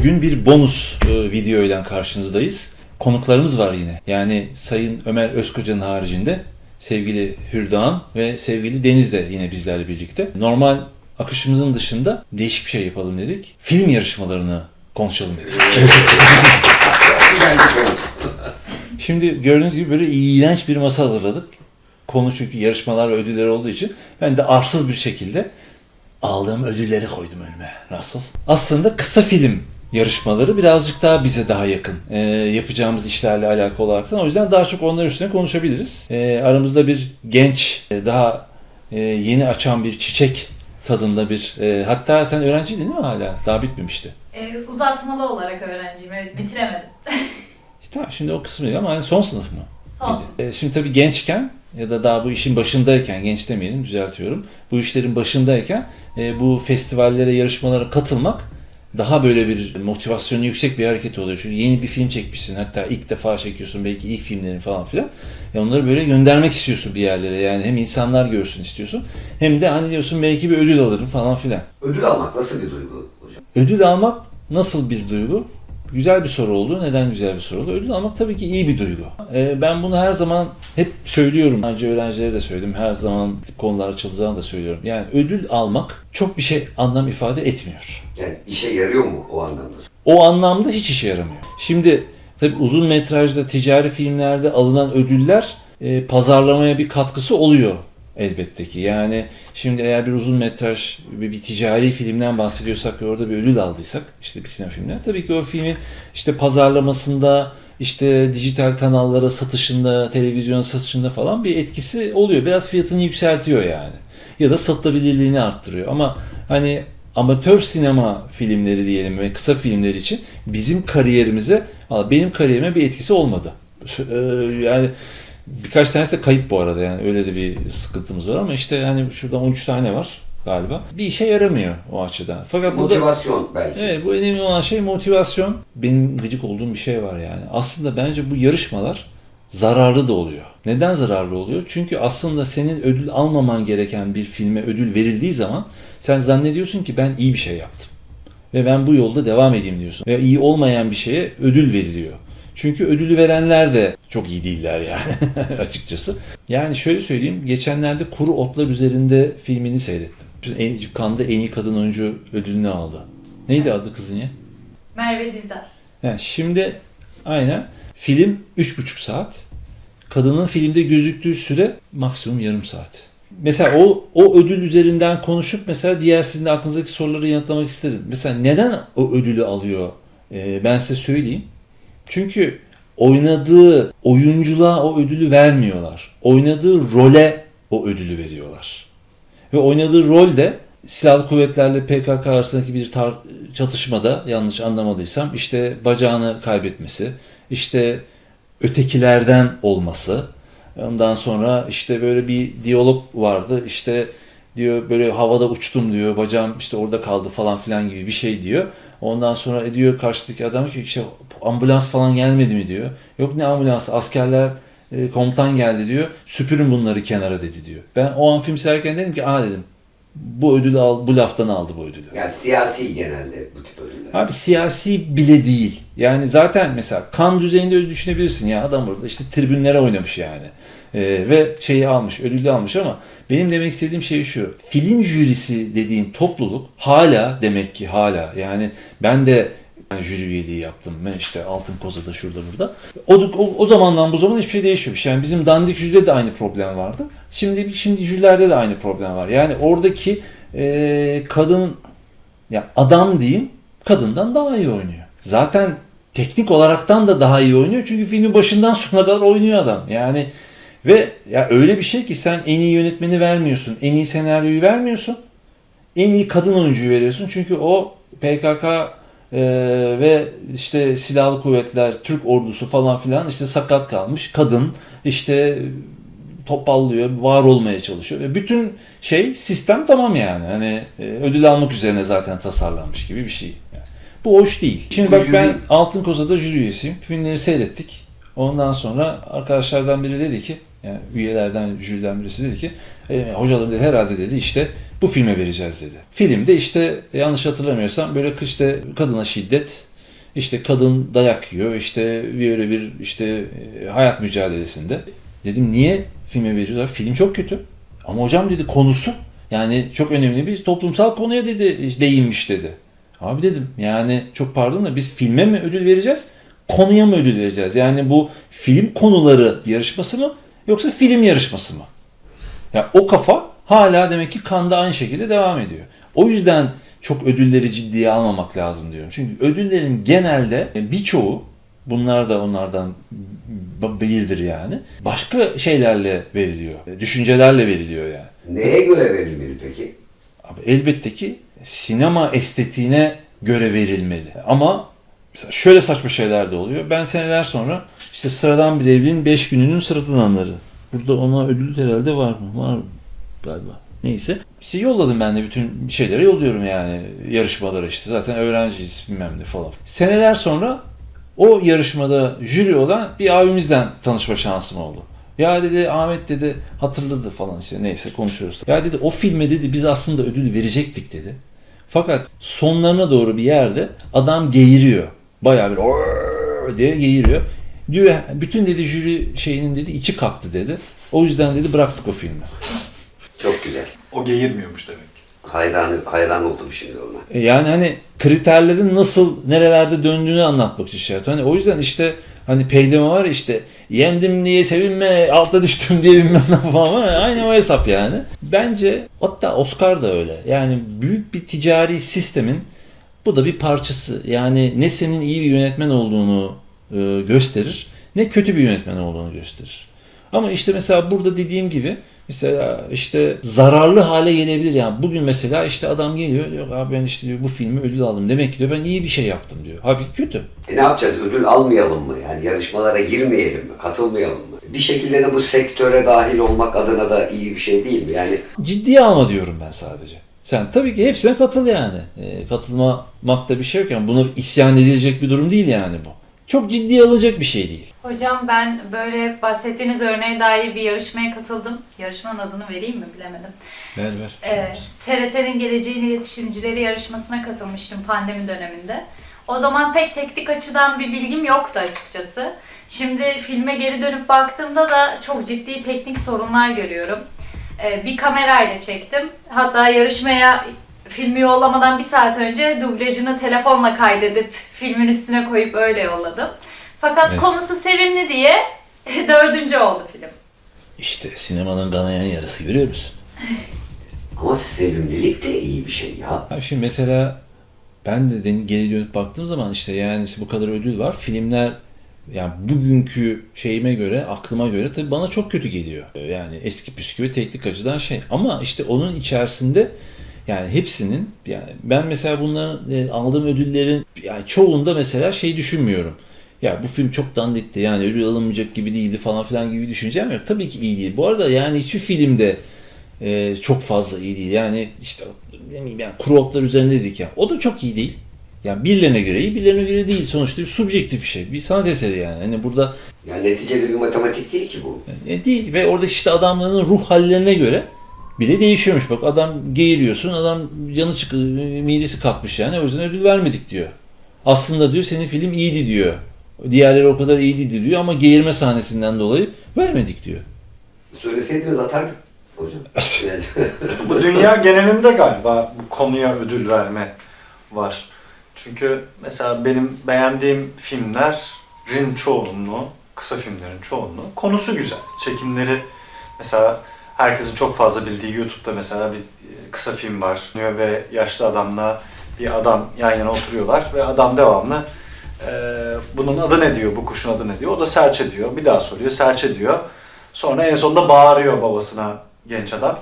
Bugün bir bonus e, video ile karşınızdayız. Konuklarımız var yine. Yani Sayın Ömer Özkoca'nın haricinde sevgili Hürdağan ve sevgili Deniz de yine bizlerle birlikte. Normal akışımızın dışında değişik bir şey yapalım dedik. Film yarışmalarını konuşalım dedik. Şimdi gördüğünüz gibi böyle iğrenç bir masa hazırladık. Konu çünkü yarışmalar ve ödüller olduğu için ben de arsız bir şekilde aldığım ödülleri koydum önüme. Nasıl? Aslında kısa film yarışmaları birazcık daha bize daha yakın ee, yapacağımız işlerle alakalı olarak. O yüzden daha çok onlar üstüne konuşabiliriz. Ee, aramızda bir genç, e, daha e, yeni açan bir çiçek tadında bir... e, hatta sen öğrenciydin değil mi hala? Daha bitmemişti. Ee, uzatmalı olarak öğrenciyim. Evet, bitiremedim. İşte tamam şimdi o kısmı değil ama hani son sınıf mı? Son sınıf. E, Şimdi tabii gençken ya da daha bu işin başındayken, genç demeyelim düzeltiyorum. Bu işlerin başındayken e, bu festivallere, yarışmalara katılmak daha böyle bir motivasyonu yüksek bir hareket oluyor. Çünkü yeni bir film çekmişsin. Hatta ilk defa çekiyorsun belki ilk filmlerin falan filan. E onları böyle göndermek istiyorsun bir yerlere. Yani hem insanlar görsün istiyorsun. Hem de hani diyorsun belki bir ödül alırım falan filan. Ödül almak nasıl bir duygu hocam? Ödül almak nasıl bir duygu? Güzel bir soru oldu. Neden güzel bir soru oldu? Ödül almak tabii ki iyi bir duygu. Ee, ben bunu her zaman hep söylüyorum. Önce öğrencilere de söyledim. Her zaman konular açıldığı zaman da söylüyorum. Yani ödül almak çok bir şey anlam ifade etmiyor. Yani işe yarıyor mu o anlamda? O anlamda hiç işe yaramıyor. Şimdi tabii uzun metrajda ticari filmlerde alınan ödüller e, pazarlamaya bir katkısı oluyor elbette ki. Yani şimdi eğer bir uzun metraj bir, bir ticari filmden bahsediyorsak ve orada bir ödül aldıysak işte bir sinema filmine tabii ki o filmin işte pazarlamasında işte dijital kanallara satışında, televizyon satışında falan bir etkisi oluyor. Biraz fiyatını yükseltiyor yani. Ya da satılabilirliğini arttırıyor. Ama hani amatör sinema filmleri diyelim ve kısa filmler için bizim kariyerimize, benim kariyerime bir etkisi olmadı. Ee, Yani birkaç tanesi de kayıp bu arada yani öyle de bir sıkıntımız var ama işte hani şurada 13 tane var galiba. Bir işe yaramıyor o açıdan. Fakat burada Motivasyon belki. Evet bu önemli olan şey motivasyon. Benim gıcık olduğum bir şey var yani. Aslında bence bu yarışmalar zararlı da oluyor. Neden zararlı oluyor? Çünkü aslında senin ödül almaman gereken bir filme ödül verildiği zaman sen zannediyorsun ki ben iyi bir şey yaptım. Ve ben bu yolda devam edeyim diyorsun. Ve iyi olmayan bir şeye ödül veriliyor. Çünkü ödülü verenler de çok iyi değiller yani açıkçası. Yani şöyle söyleyeyim. Geçenlerde Kuru Otlar Üzerinde filmini seyrettim. En, Cannes'da en iyi kadın oyuncu ödülünü aldı. Neydi adı kızın ya? Merve Dizdar. Yani şimdi aynen film 3,5 saat. Kadının filmde gözüktüğü süre maksimum yarım saat. Mesela o, o ödül üzerinden konuşup mesela diğer sizin de aklınızdaki soruları yanıtlamak isterim. Mesela neden o ödülü alıyor? Ee, ben size söyleyeyim. Çünkü oynadığı oyunculuğa o ödülü vermiyorlar. Oynadığı role o ödülü veriyorlar. Ve oynadığı rol de silahlı kuvvetlerle PKK arasındaki bir tar- çatışmada yanlış anlamadıysam işte bacağını kaybetmesi, işte ötekilerden olması, ondan sonra işte böyle bir diyalog vardı işte diyor böyle havada uçtum diyor bacağım işte orada kaldı falan filan gibi bir şey diyor. Ondan sonra e diyor karşıdaki adam ki işte ambulans falan gelmedi mi diyor. Yok ne ambulans askerler e, komutan geldi diyor. Süpürün bunları kenara dedi diyor. Ben o an film seyrederken dedim ki aa dedim bu ödülü al, bu laftan aldı bu ödülü. Yani siyasi genelde bu tip ödüller. Abi siyasi bile değil. Yani zaten mesela kan düzeyinde öyle düşünebilirsin ya adam burada işte tribünlere oynamış yani. Ee, ve şeyi almış, ödülü almış ama benim demek istediğim şey şu. Film jürisi dediğin topluluk hala demek ki hala yani ben de yani jüri üyeliği yaptım. Ben işte Altın Koza'da şurada burada. O, o, o zamandan bu zaman hiçbir şey değişmemiş. Yani bizim dandik jüride de aynı problem vardı. Şimdi şimdi jürilerde de aynı problem var. Yani oradaki e, kadın ya adam diyeyim kadından daha iyi oynuyor. Zaten teknik olaraktan da daha iyi oynuyor. Çünkü filmin başından sonuna kadar oynuyor adam. Yani ve ya öyle bir şey ki sen en iyi yönetmeni vermiyorsun. En iyi senaryoyu vermiyorsun. En iyi kadın oyuncuyu veriyorsun. Çünkü o PKK e, ve işte silahlı kuvvetler, Türk ordusu falan filan işte sakat kalmış. Kadın işte topallıyor, var olmaya çalışıyor. Ve bütün şey sistem tamam yani. Hani e, ödül almak üzerine zaten tasarlanmış gibi bir şey. Yani. Bu hoş değil. Şimdi bak ben Altın Koza'da jüri üyesiyim. Filmleri seyrettik. Ondan sonra arkadaşlardan biri dedi ki, yani üyelerden, jüriden birisi dedi ki, e, hocalarım dedi herhalde dedi işte bu filme vereceğiz dedi. Filmde işte yanlış hatırlamıyorsam böyle işte kadına şiddet, İşte kadın dayak yiyor. işte böyle bir işte e, hayat mücadelesinde. Dedim niye filme veriyorlar? Film çok kötü. Ama hocam dedi konusu yani çok önemli bir toplumsal konuya dedi değinmiş dedi. Abi dedim yani çok pardon da biz filme mi ödül vereceğiz? Konuya mı ödül vereceğiz? Yani bu film konuları yarışması mı yoksa film yarışması mı? Ya o kafa hala demek ki kanda aynı şekilde devam ediyor. O yüzden çok ödülleri ciddiye almamak lazım diyorum. Çünkü ödüllerin genelde birçoğu bunlar da onlardan değildir yani. Başka şeylerle veriliyor. Düşüncelerle veriliyor yani. Neye göre verilmeli peki? Abi elbette ki sinema estetiğine göre verilmeli. Ama mesela şöyle saçma şeyler de oluyor. Ben seneler sonra işte sıradan bir evin 5 gününün sıradan anları. Burada ona ödül herhalde var mı? Var galiba. Neyse. İşte yolladım ben de bütün şeyleri yolluyorum yani yarışmalara işte. Zaten öğrenciyiz bilmem ne falan. Seneler sonra o yarışmada jüri olan bir abimizden tanışma şansım oldu. Ya dedi Ahmet dedi hatırladı falan işte neyse konuşuyoruz. Ya dedi o filme dedi biz aslında ödül verecektik dedi. Fakat sonlarına doğru bir yerde adam geğiriyor. Bayağı bir diye geğiriyor. Diyor bütün dedi jüri şeyinin dedi içi kalktı dedi. O yüzden dedi bıraktık o filmi. Çok güzel. O geğirmiyormuş demek. Hayran, hayran oldum şimdi ona. E Yani hani kriterlerin nasıl nerelerde döndüğünü anlatmak için şey yaptı. Hani o yüzden işte hani pehlema var işte yendim diye sevinme alta düştüm diye bilmem ne falan aynı o hesap yani. Bence hatta Oscar da öyle. Yani büyük bir ticari sistemin bu da bir parçası. Yani ne senin iyi bir yönetmen olduğunu e, gösterir ne kötü bir yönetmen olduğunu gösterir. Ama işte mesela burada dediğim gibi mesela işte zararlı hale gelebilir yani. Bugün mesela işte adam geliyor diyor abi ben işte diyor, bu filmi ödül aldım. Demek ki diyor ben iyi bir şey yaptım diyor. Halbuki kötü. E ne yapacağız? Ödül almayalım mı? Yani yarışmalara girmeyelim mi? Katılmayalım mı? Bir şekilde de bu sektöre dahil olmak adına da iyi bir şey değil mi? Yani Ciddiye alma diyorum ben sadece. Sen tabii ki hepsine katıl yani. E, katılmamakta bir şey yok yani. Buna isyan edilecek bir durum değil yani bu. Çok ciddiye alınacak bir şey değil. Hocam ben böyle bahsettiğiniz örneğe dair bir yarışmaya katıldım. Yarışmanın adını vereyim mi bilemedim. Ver ver. Ee, TRT'nin Geleceğin İletişimcileri yarışmasına katılmıştım pandemi döneminde. O zaman pek teknik açıdan bir bilgim yoktu açıkçası. Şimdi filme geri dönüp baktığımda da çok ciddi teknik sorunlar görüyorum. Ee, bir kamerayla çektim. Hatta yarışmaya filmi yollamadan bir saat önce dublajını telefonla kaydedip filmin üstüne koyup öyle yolladım. Fakat Evet. konusu sevimli diye dördüncü oldu film. İşte sinemanın kanayan yarısı görüyor musun? ama sevimlilik de iyi bir şey ya. Abi şimdi mesela ben de geri dönüp baktığım zaman işte yani işte bu kadar ödül var. Filmler yani bugünkü şeyime göre, aklıma göre tabii bana çok kötü geliyor. Yani eski püskü ve teknik açıdan şey. Ama işte onun içerisinde yani hepsinin yani ben mesela bunların e, aldığım ödüllerin yani çoğunda mesela şey düşünmüyorum. Ya bu film çok dandikti yani ödül alınmayacak gibi değildi falan filan gibi düşüneceğim yok. Tabii ki iyi değil. Bu arada yani hiçbir filmde e, çok fazla iyi değil. Yani işte ne bileyim yani kuru otlar üzerinde dedik ya. O da çok iyi değil. Yani birilerine göre iyi, birilerine göre değil. Sonuçta bir subjektif bir şey. Bir sanat eseri yani. Hani burada Yani neticede bir matematik değil ki bu. e, değil ve orada işte adamların ruh hallerine göre bile değişiyormuş. Bak adam geğiriyorsun, adam canı çık midesi kalkmış yani. O yüzden ödül vermedik diyor. Aslında diyor senin film iyiydi diyor. Diğerleri o kadar iyiydi diyor ama geğirme sahnesinden dolayı vermedik diyor. Söyleseydiniz atardık hocam. Dünya genelinde galiba bu konuya ödül verme var. Çünkü mesela benim beğendiğim filmlerin çoğunluğu, kısa filmlerin çoğunluğu konusu güzel. Çekimleri mesela herkesin çok fazla bildiği YouTube'da mesela bir e, kısa film var. Ve yaşlı adamla bir adam yan yana oturuyorlar ve adam devamlı e, bunun adı ne diyor, bu kuşun adı ne diyor. O da serçe diyor. Bir daha soruyor, serçe diyor. Sonra en sonunda bağırıyor babasına genç adam.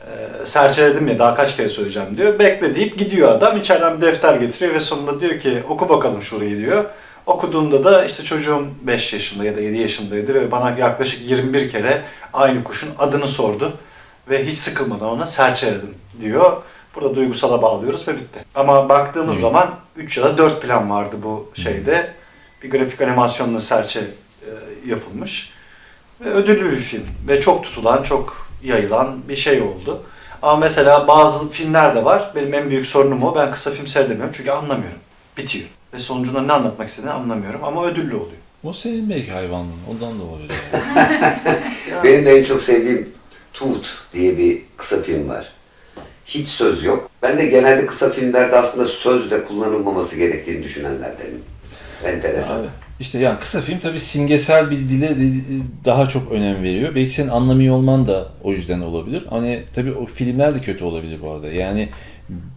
Ee, serçeledim ya daha kaç kere söyleyeceğim diyor. Bekle deyip gidiyor adam. İçeriden bir defter getiriyor ve sonunda diyor ki oku bakalım şurayı diyor. Okuduğunda da işte çocuğum 5 yaşında ya da 7 yaşındaydı ve bana yaklaşık 21 kere aynı kuşun adını sordu. Ve hiç sıkılmadan ona serçeledim diyor. Burada duygusala bağlıyoruz ve bitti. Ama baktığımız Evet. zaman 3 ya da 4 plan vardı bu şeyde. Bir grafik animasyonla serçe e, yapılmış. Ve ödüllü bir film. Ve çok tutulan, çok yayılan bir şey oldu. Ama mesela bazı filmler de var. Benim en büyük sorunum o. Ben kısa film seyredemiyorum çünkü anlamıyorum. Bitiyor. ve sonucunda ne anlatmak istediğini anlamıyorum ama ödüllü oluyor. O senin belki hayvanlığın. Ondan da olabilir. Benim de en çok sevdiğim Tooth diye bir kısa film var. Hiç söz yok. Ben de genelde kısa filmlerde aslında söz de kullanılmaması gerektiğini düşünenlerdenim. Enteresan. Abi, işte yani kısa film tabii simgesel bir dile de- daha çok önem veriyor. Belki senin anlamıyor olman da o yüzden olabilir. Hani tabii o filmler de kötü olabilir bu arada. Yani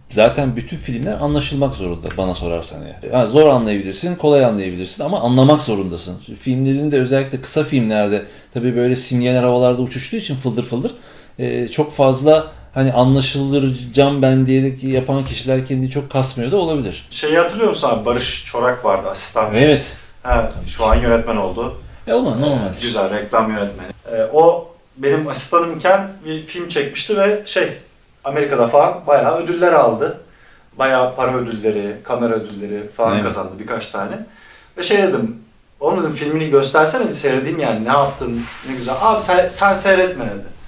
zaten bütün filmler anlaşılmak zorunda bana sorarsan eğer. Yani zor anlayabilirsin, kolay anlayabilirsin ama anlamak zorundasın. Filmlerin de özellikle kısa filmlerde tabii böyle simgeler havalarda uçuştuğu için fıldır fıldır e, çok fazla hani anlaşılacağım ben diye yapan kişiler kendini çok kasmıyor da olabilir. Şeyi hatırlıyor musun abi? Barış Çorak vardı asistan. Evet. Ha, şu an yönetmen oldu. E olma normal. Güzel reklam yönetmeni. Ee, o benim asistanımken bir film çekmişti ve şey Amerika'da falan bayağı ödüller aldı. Bayağı para ödülleri, kamera ödülleri falan Evet. kazandı birkaç tane. Ve şey dedim, onun dedim filmini göstersene bir seyredeyim yani ne yaptın, ne güzel. Abi sen, sen seyretme dedi.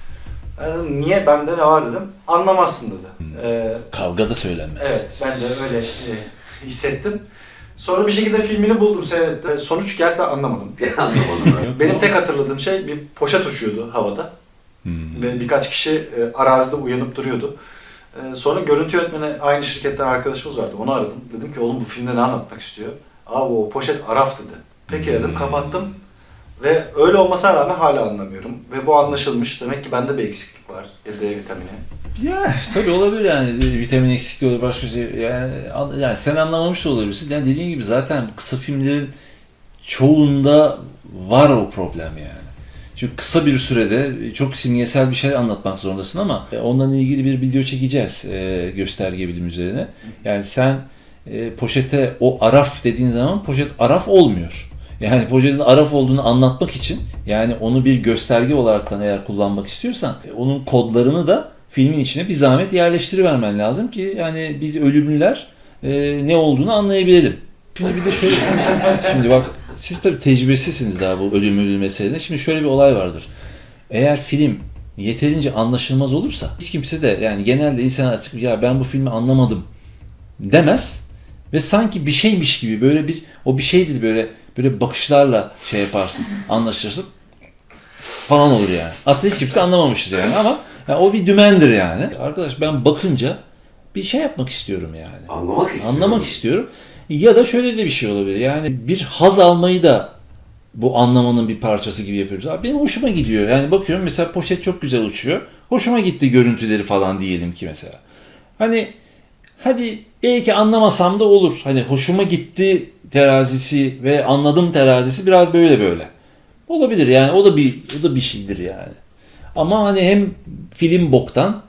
Ben dedim niye bende ne var dedim. Anlamazsın dedi. Hmm. Ee, Kavga da söylenmez. Evet, ben de öyle e, hissettim. Sonra bir şekilde filmini buldum, seyrettim. Sonuç gerçekten anlamadım. Anlamadım. ben. Benim tek hatırladığım şey bir poşet uçuyordu havada Hmm. ve birkaç kişi e, arazide uyanıp duruyordu. E, sonra görüntü yönetmeni aynı şirketten arkadaşımız vardı. Onu aradım. Dedim ki oğlum bu filmde ne anlatmak istiyor? Abi o poşet Araf dedi. Peki dedim Hmm. kapattım. Ve öyle olmasına rağmen hala anlamıyorum. Ve bu anlaşılmış. Demek ki bende bir eksiklik var. D vitamini. Ya tabii olabilir yani vitamin eksikliği olur başka şey yani, an- yani sen anlamamış da olabilirsin. Yani dediğin gibi zaten kısa filmlerin çoğunda var o problem yani. Çünkü kısa bir sürede çok simgesel bir şey anlatmak zorundasın ama e, ondan ilgili bir video çekeceğiz e, gösterge bilim üzerine. Yani sen e, poşete o araf dediğin zaman poşet araf olmuyor. Yani poşetin araf olduğunu anlatmak için yani onu bir gösterge olaraktan eğer kullanmak istiyorsan onun kodlarını da filmin içine bir zahmet yerleştirivermen lazım ki yani biz ölümlüler e, ne olduğunu anlayabilelim. Şimdi bir de şöyle, şimdi bak siz tabii tecrübesizsiniz daha bu ölüm ölüm meselede. Şimdi şöyle bir olay vardır. Eğer film yeterince anlaşılmaz olursa hiç kimse de yani genelde insanlar çıkıp ya ben bu filmi anlamadım demez ve sanki bir şeymiş gibi böyle bir o bir şeydir böyle böyle bakışlarla şey yaparsın anlaşırsın falan olur yani. Aslında hiç kimse anlamamıştır yani ama yani o bir dümendir yani. Arkadaş ben bakınca bir şey yapmak istiyorum yani. Anlamak istiyorum. Anlamak istiyorum. Ya da şöyle de bir şey olabilir. Yani bir haz almayı da bu anlamanın bir parçası gibi yapıyoruz. Abi benim hoşuma gidiyor. Yani bakıyorum mesela poşet çok güzel uçuyor. Hoşuma gitti görüntüleri falan diyelim ki mesela. Hani hadi belki anlamasam da olur. Hani hoşuma gitti terazisi ve anladım terazisi biraz böyle böyle. Olabilir yani o da bir o da bir şeydir yani. Ama hani hem film boktan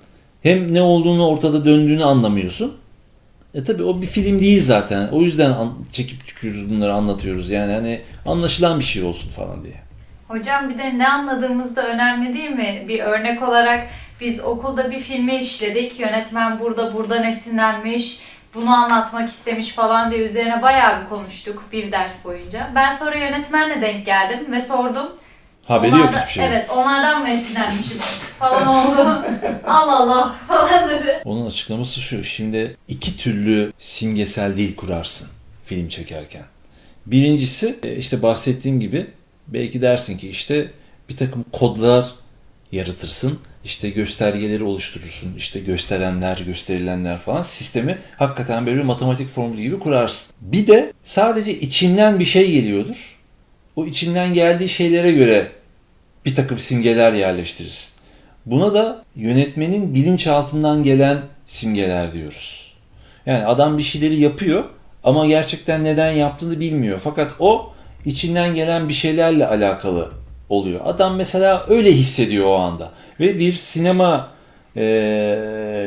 hem ne olduğunu ortada döndüğünü anlamıyorsun. E tabi o bir film değil zaten. O yüzden çekip çıkıyoruz bunları anlatıyoruz. Yani hani anlaşılan bir şey olsun falan diye. Hocam bir de ne anladığımız da önemli değil mi? Bir örnek olarak biz okulda bir filmi işledik. Yönetmen burada buradan esinlenmiş, bunu anlatmak istemiş falan diye üzerine bayağı bir konuştuk bir ders boyunca. Ben sonra yönetmenle denk geldim ve sordum. Haberi yok Onlardan- hiçbir şey. Evet onlardan mı esinlenmişim falan oldu. Allah Allah falan dedi. Onun açıklaması şu. Şimdi iki türlü simgesel dil kurarsın film çekerken. Birincisi e, işte bahsettiğim gibi belki dersin ki işte bir takım kodlar yaratırsın. İşte göstergeleri oluşturursun. İşte gösterenler, gösterilenler falan. Sistemi hakikaten böyle bir matematik formülü gibi kurarsın. Bir de sadece içinden bir şey geliyordur. O içinden geldiği şeylere göre bir takım simgeler yerleştirirsin. Buna da yönetmenin bilinçaltından gelen simgeler diyoruz. Yani adam bir şeyleri yapıyor ama gerçekten neden yaptığını bilmiyor. Fakat o içinden gelen bir şeylerle alakalı oluyor. Adam mesela öyle hissediyor o anda. Ve bir sinema e,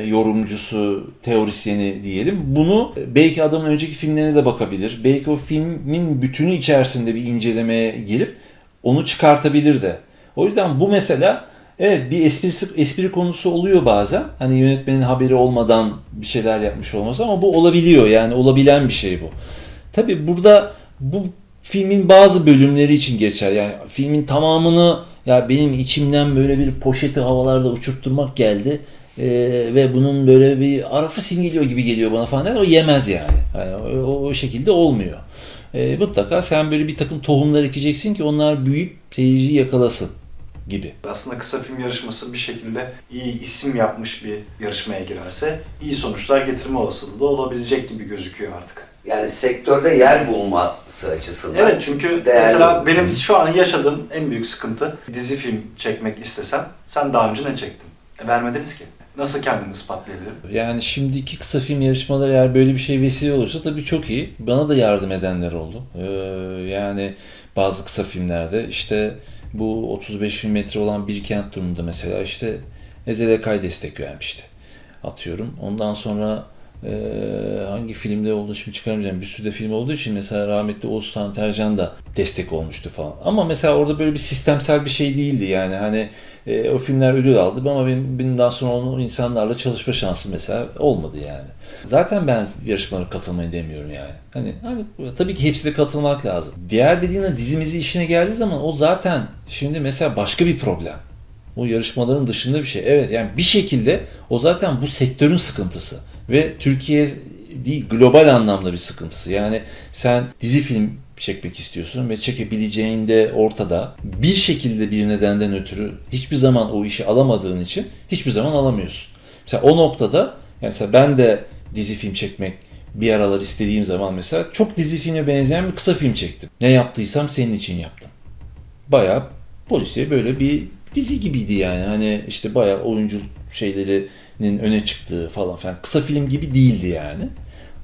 yorumcusu, teorisyeni diyelim. Bunu belki adamın önceki filmlerine de bakabilir. Belki o filmin bütünü içerisinde bir incelemeye girip onu çıkartabilir de. O yüzden bu mesela evet bir esprisi, espri konusu oluyor bazen. Hani yönetmenin haberi olmadan bir şeyler yapmış olması ama bu olabiliyor. Yani olabilen bir şey bu. Tabi burada bu filmin bazı bölümleri için geçer. Yani filmin tamamını ya benim içimden böyle bir poşeti havalarda uçurtturmak geldi. e, ve bunun böyle bir arafı simgeliyor gibi geliyor bana falan. O yemez yani. yani o, o şekilde olmuyor. E, mutlaka sen böyle bir takım tohumlar ekeceksin ki onlar büyüyüp seyirciyi yakalasın gibi. Aslında kısa film yarışması bir şekilde iyi isim yapmış bir yarışmaya girerse iyi sonuçlar getirme olasılığı da olabilecek gibi gözüküyor artık. Yani sektörde yer bulması açısından. Evet çünkü Değerli. mesela benim şu an yaşadığım en büyük sıkıntı dizi film çekmek istesem sen daha önce ne çektin? E, vermediniz ki. Nasıl kendimi ispatlayabilirim? Yani şimdiki kısa film yarışmaları eğer böyle bir şey vesile olursa tabii çok iyi. Bana da yardım edenler oldu. Ee, yani bazı kısa filmlerde işte bu 35 metre olan bir kent durumunda mesela işte Ezel Ekay destek vermişti. Atıyorum. Ondan sonra e, hangi filmde olduğunu şimdi çıkaramayacağım. Bir sürü de film olduğu için mesela rahmetli Oğuzhan Tercan da destek olmuştu falan. Ama mesela orada böyle bir sistemsel bir şey değildi yani hani e, o filmler ödül aldı ama benim, benim daha sonra o insanlarla çalışma şansım mesela olmadı yani. Zaten ben yarışmalara katılmayı demiyorum yani. Hani, hani tabii ki hepsine katılmak lazım. Diğer dediğin dizimizi işine geldiği zaman o zaten şimdi mesela başka bir problem. O yarışmaların dışında bir şey. Evet yani bir şekilde o zaten bu sektörün sıkıntısı. Ve Türkiye değil global anlamda bir sıkıntısı. Yani sen dizi film çekmek istiyorsun ve çekebileceğin de ortada. Bir şekilde bir nedenden ötürü hiçbir zaman o işi alamadığın için hiçbir zaman alamıyorsun. Mesela o noktada mesela ben de dizi film çekmek bir aralar istediğim zaman mesela çok dizi filme benzeyen bir kısa film çektim. Ne yaptıysam senin için yaptım. Bayağı polisiye böyle bir dizi gibiydi yani. Hani işte bayağı oyuncu şeylerinin öne çıktığı falan filan. Kısa film gibi değildi yani.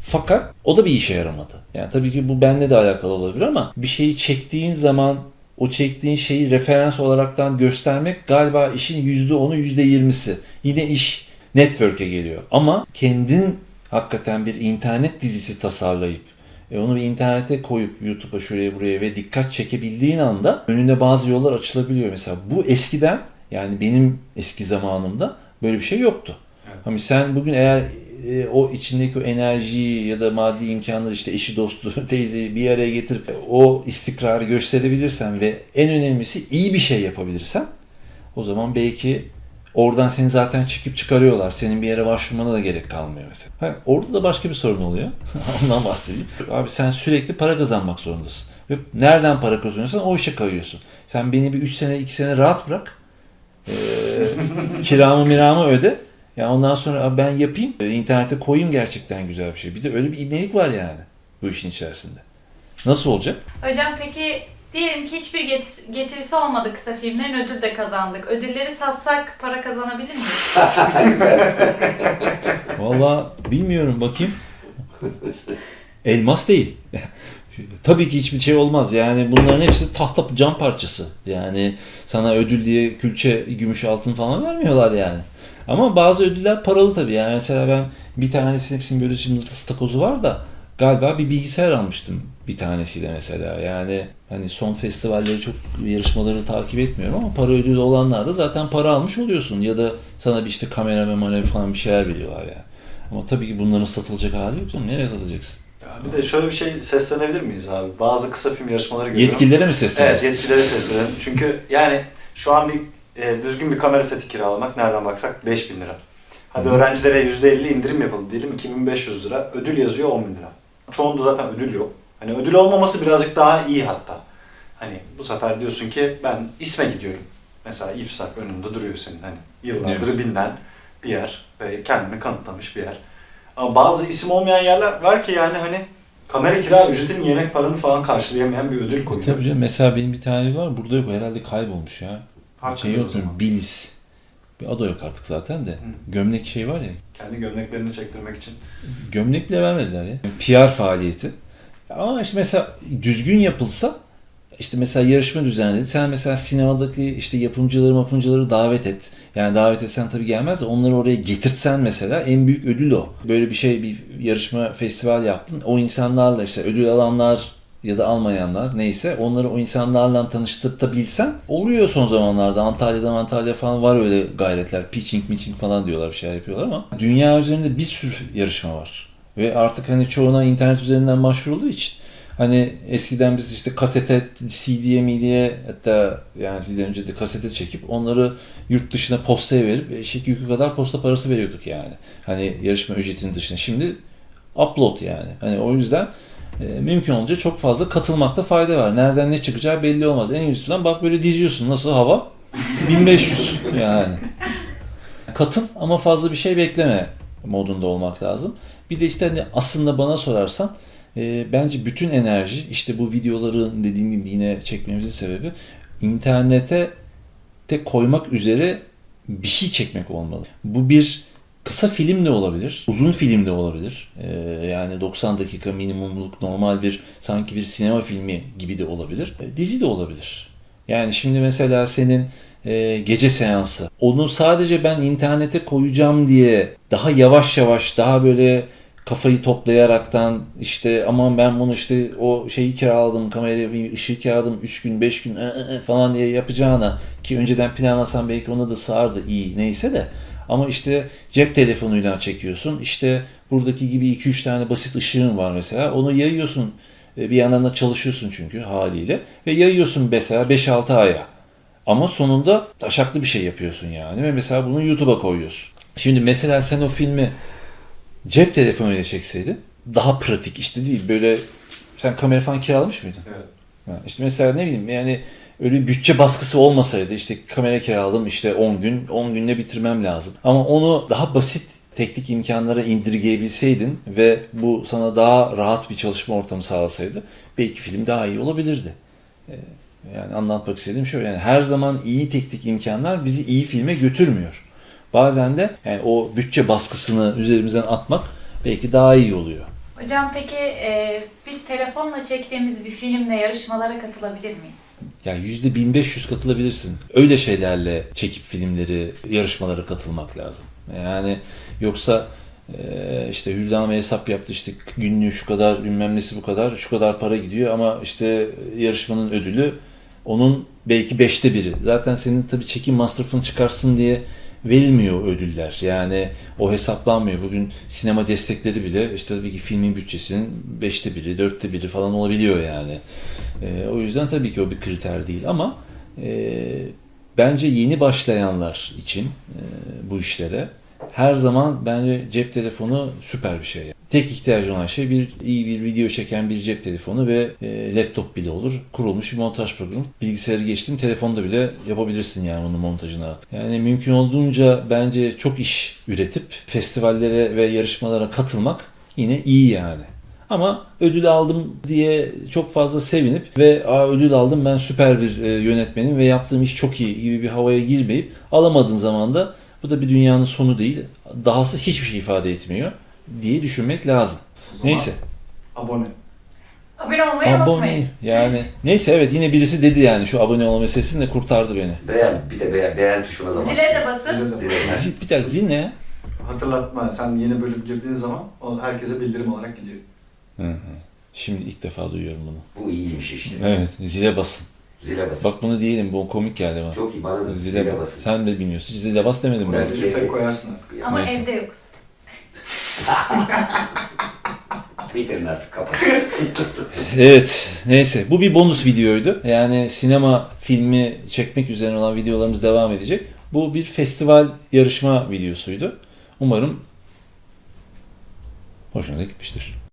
Fakat o da bir işe yaramadı. Yani tabii ki bu benimle de alakalı olabilir ama bir şeyi çektiğin zaman o çektiğin şeyi referans olaraktan göstermek galiba işin %10'u %20'si. Yine iş network'e geliyor. Ama kendin hakikaten bir internet dizisi tasarlayıp e onu bir internete koyup YouTube'a şuraya buraya ve dikkat çekebildiğin anda önünde bazı yollar açılabiliyor. Mesela bu eskiden yani benim eski zamanımda böyle bir şey yoktu. Evet. Hani sen bugün eğer e, o içindeki o enerjiyi ya da maddi imkanları işte eşi dostu teyzeyi bir araya getirip o istikrarı gösterebilirsen ve en önemlisi iyi bir şey yapabilirsen o zaman belki oradan seni zaten çekip çıkarıyorlar. Senin bir yere başvurmana da gerek kalmıyor mesela. Ha, orada da başka bir sorun oluyor. Ondan bahsedeyim. Abi sen sürekli para kazanmak zorundasın. Ve nereden para kazanıyorsan o işe kayıyorsun. Sen beni bir 3 sene 2 sene rahat bırak. Ee, kiramı miramı öde. Ya ondan sonra "Abi ben yapayım, e, internete koyayım gerçekten güzel bir şey. Bir de öyle bir ibnelik var yani bu işin içerisinde. Nasıl olacak? Hocam peki diyelim ki hiçbir get- getirisi olmadı kısa filmlerin ödül de kazandık. Ödülleri satsak para kazanabilir miyiz? Vallahi bilmiyorum bakayım. Elmas değil. Tabii ki hiçbir şey olmaz. Yani bunların hepsi tahta cam parçası. Yani sana ödül diye külçe, gümüş, altın falan vermiyorlar yani. Ama bazı ödüller paralı tabii. Yani mesela ben bir tanesinin hepsinin böyle şimdi stakozu var da galiba bir bilgisayar almıştım bir tanesiyle mesela. Yani hani son festivalleri çok yarışmaları takip etmiyorum ama para ödülü olanlarda zaten para almış oluyorsun. Ya da sana bir işte kamera memori falan bir şeyler veriyorlar yani. Ama tabii ki bunların satılacak hali yok canım. Nereye satacaksın? Ya bir de şöyle bir şey seslenebilir miyiz abi? Bazı kısa film yarışmaları görüyorum. Yetkililere mi Evet seslenirsin? yetkililere seslenelim. Çünkü yani şu an bir e, düzgün bir kamera seti kiralamak nereden baksak 5000 lira. Hadi Hı. öğrencilere %50 indirim yapıldı diyelim 2500 lira. Ödül yazıyor 10 bin lira. Çoğunda zaten ödül yok. Hani ödül olmaması birazcık daha iyi hatta. Hani bu sefer diyorsun ki ben isme gidiyorum. Mesela İFSAK önünde duruyor senin hani yıllardır Evet. bilinen bir yer ve kendini kanıtlamış bir yer. Ama bazı isim olmayan yerler var ki yani hani kamera kira ücretinin yemek paranı falan karşılayamayan bir ödül E koyuyor. tabii canım. Mesela benim bir tane var. Burada yok. Herhalde kaybolmuş ya. Hakikaten Şey yok mu? Bir adı yok artık zaten de. Gömlek şey var ya. Kendi gömleklerini çektirmek için. Gömlek bile vermediler ya. PR faaliyeti. Ama işte mesela düzgün yapılsa işte mesela yarışma düzenledi. Sen mesela sinemadaki işte yapımcıları yapımcıları davet et. Yani davet etsen tabii gelmez de onları oraya getirtsen mesela en büyük ödül o. Böyle bir şey bir yarışma festival yaptın. O insanlarla işte ödül alanlar ya da almayanlar neyse onları o insanlarla tanıştırtabilsen oluyor son zamanlarda. Antalya'da Antalya falan var öyle gayretler. Pitching, pitching falan diyorlar bir şeyler yapıyorlar ama dünya üzerinde bir sürü yarışma var. Ve artık hani çoğuna internet üzerinden başvurulduğu için Hani eskiden biz işte kasete, CD'ye, MD'ye hatta yani CD'den önce de kasete çekip onları yurt dışına postaya verip eşek yükü kadar posta parası veriyorduk yani. Hani yarışma ücretinin dışında. Şimdi upload yani. Hani o yüzden e, mümkün olunca çok fazla katılmakta fayda var. Nereden ne çıkacağı belli olmaz. En üstünden bak böyle diziyorsun. Nasıl hava? 1500 yani. Katıl ama fazla bir şey bekleme modunda olmak lazım. Bir de işte hani aslında bana sorarsan e, bence bütün enerji işte bu videoları dediğim gibi yine çekmemizin sebebi internete de koymak üzere bir şey çekmek olmalı. Bu bir kısa film de olabilir, uzun film de olabilir. E, yani 90 dakika minimumluk normal bir sanki bir sinema filmi gibi de olabilir. E, dizi de olabilir. Yani şimdi mesela senin e, gece seansı. Onu sadece ben internete koyacağım diye daha yavaş yavaş daha böyle kafayı toplayaraktan işte aman ben bunu işte o şeyi kiraladım kamerayı bir ışığı kiraladım 3 gün 5 gün ı falan diye yapacağına ki önceden planlasan belki ona da sığardı iyi neyse de ama işte cep telefonuyla çekiyorsun. İşte buradaki gibi 2-3 tane basit ışığın var mesela. Onu yayıyorsun. E, bir yandan da çalışıyorsun çünkü haliyle. Ve yayıyorsun mesela 5-6 aya. Ama sonunda taşaklı bir şey yapıyorsun yani. Ve mesela bunu YouTube'a koyuyorsun. Şimdi mesela sen o filmi cep telefonuyla çekseydin daha pratik işte değil böyle sen kamera falan kiralamış mıydın? Evet. Ha, işte mesela ne bileyim yani öyle bütçe baskısı olmasaydı işte kamera kiraladım işte 10 gün 10 günde bitirmem lazım. Ama onu daha basit teknik imkanlara indirgeyebilseydin ve bu sana daha rahat bir çalışma ortamı sağlasaydı belki film daha iyi olabilirdi. Ee, Yani anlatmak istediğim şu yani her zaman iyi teknik imkanlar bizi iyi filme götürmüyor. Bazen de yani o bütçe baskısını üzerimizden atmak belki daha iyi oluyor. Hocam peki e, biz telefonla çektiğimiz bir filmle yarışmalara katılabilir miyiz? Yani yüzde 1500 katılabilirsin. Öyle şeylerle çekip filmleri, yarışmalara katılmak lazım. Yani yoksa e, işte Hüldame hesap yaptı işte günlüğü şu kadar bilmem nesi bu kadar şu kadar para gidiyor ama işte yarışmanın ödülü onun belki beşte biri. Zaten senin tabii çekim masrafını çıkarsın diye verilmiyor ödüller. Yani o hesaplanmıyor. Bugün sinema destekleri bile işte tabii ki filmin bütçesinin beşte biri, dörtte biri falan olabiliyor yani. E, o yüzden tabii ki o bir kriter değil ama e, bence yeni başlayanlar için e, bu işlere her zaman bence cep telefonu süper bir şey. Tek ihtiyacı olan şey bir iyi bir video çeken bir cep telefonu ve e, laptop bile olur. Kurulmuş bir montaj programı. Bilgisayarı geçtim telefonda bile yapabilirsin yani onun montajını artık. Yani mümkün olduğunca bence çok iş üretip festivallere ve yarışmalara katılmak yine iyi yani. Ama ödül aldım diye çok fazla sevinip ve Aa, ödül aldım ben süper bir e, yönetmenim ve yaptığım iş çok iyi gibi bir havaya girmeyip alamadığın zaman da bu da bir dünyanın sonu değil. Dahası hiçbir şey ifade etmiyor diye düşünmek lazım. O zaman Neyse. Abone. Abone olmayı unutmayın. Abone yani. Neyse evet yine birisi dedi yani şu abone olma meselesini de kurtardı beni. Beğen, bir de beğen, beğen tuşuna da bas. Zile de basın. Zile de- Zile de. Zil, bir dakika zil ne ya? Hatırlatma. Sen yeni bölüm girdiğin zaman o herkese bildirim olarak gidiyor. Hı hı. Şimdi ilk defa duyuyorum bunu. Bu iyiymiş işte. Evet zile basın. Zile basın. Bak bunu diyelim bu komik geldi bana. Çok iyi bana da Zile, zile bas. basın. Sen de bilmiyorsun. Zile bas demedim ben. Böyle efekt koyarsın artık. Ama Neyse. evde yokuz. Bitirin artık kapat. Evet, neyse. Bu bir bonus videoydu. Yani sinema filmi çekmek üzerine olan videolarımız devam edecek. Bu bir festival yarışma videosuydu. Umarım hoşunuza gitmiştir.